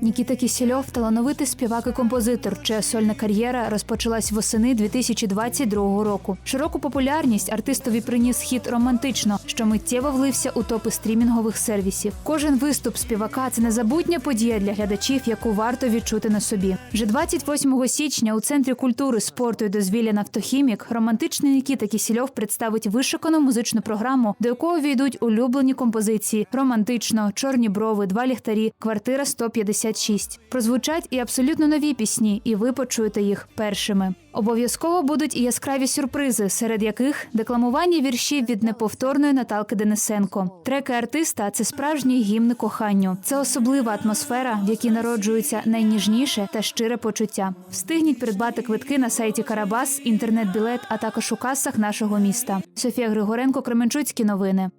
Нікіта Кісільов талановитий співак і композитор, чия сольна кар'єра розпочалась восени 2022 року. Широку популярність артистові приніс хіт романтично, що миттєво влився у топи стрімінгових сервісів. Кожен виступ співака це незабутня подія для глядачів, яку варто відчути на собі. Вже 28 січня у центрі культури, спорту і дозвілля Нафтохімік романтичний Нікіта Кісільов представить вишукану музичну програму, до якої війдуть улюблені композиції романтично, чорні брови, два ліхтарі, квартира 156. Прозвучать і абсолютно нові пісні, і ви почуєте їх першими. Обов'язково будуть і яскраві сюрпризи, серед яких декламування віршів від неповторної Наталки Денисенко. Треки артиста це справжній гімн коханню. Це особлива атмосфера, в якій народжується найніжніше та щире почуття. Встигніть придбати квитки на сайті Карабас, інтернет-білет, а також у касах нашого міста. Софія Григоренко, Кременчуцькі новини.